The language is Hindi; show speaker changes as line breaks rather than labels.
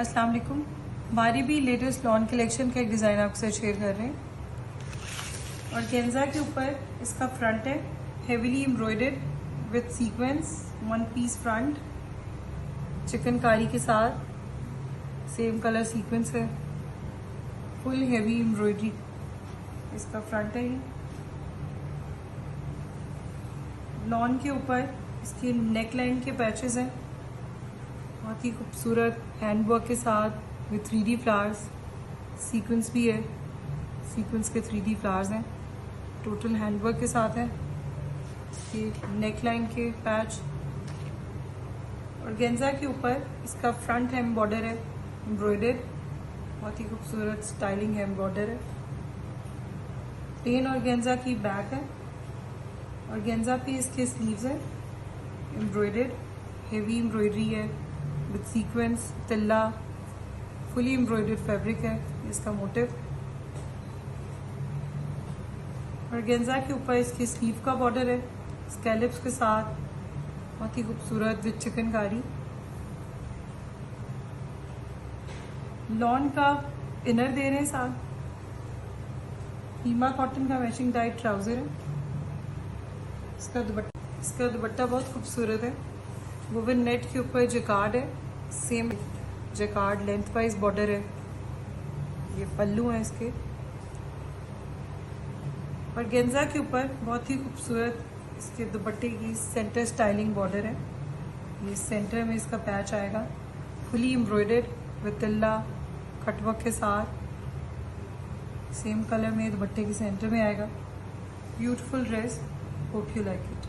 अस्सलाम वालेकुम हमारी भी लेटेस्ट लॉन कलेक्शन का एक डिज़ाइन आपसे शेयर कर रहे हैं। और गेंजा के ऊपर इसका फ्रंट है heavily embroidered with sequence one piece front chikankari के साथ सेम कलर सीक्वेंस है। फुल हेवी एम्ब्रॉयडरी इसका फ्रंट है ये। लॉन के ऊपर इसके नेक लाइन के पैचेस हैं। बहुत ही खूबसूरत हैंड वर्क के साथ with three D flowers sequence भी है. सीक्वेंस के थ्री डी फ्लावर्स हैं. टोटल हैंड वर्क के साथ है. इसके नेक लाइन के पैच और गेंजा के ऊपर इसका फ्रंट हेम बॉर्डर है. एम्ब्रॉयडर्ड बहुत ही खूबसूरत स्टाइलिंग हेम बॉर्डर है. प्लेन और गेंजा की बैक है. और गेंजा पे इसके स्लीव्स हैं. एम्ब्रॉयडर्ड हेवी एम्ब्रॉयडरी है. विथ सीक्वेंस तिल्ला फुली एम्ब्रॉयडर्ड फैब्रिक है, इसका मोटिव और गेंजा के ऊपर इसकी स्लीव का बॉर्डर है स्कैलिप्स के साथ, बहुत ही खूबसूरत विथ चिकनकारी लॉन का इनर दे रहे हैं साथ हीमा कॉटन का मैचिंग डाइट ट्राउज़र है. इसका दुपट्टा इसका दुपट्टा बहुत खूबसूरत है. वुवन नेट के ऊपर जकार्ड है same jacquard length wise border है। ये पल्लू है इसके। और गेंजा के ऊपर बहुत ही खूबसूरत इसके दुपट्टे की सेंटर स्टाइलिंग बॉर्डर है। ये सेंटर में इसका पैच आएगा। फुली एम्ब्रॉयडर्ड विद तिल्ला कटवर्क के साथ। सेम कलर में दुपट्टे के सेंटर में आएगा। Beautiful dress hope you like it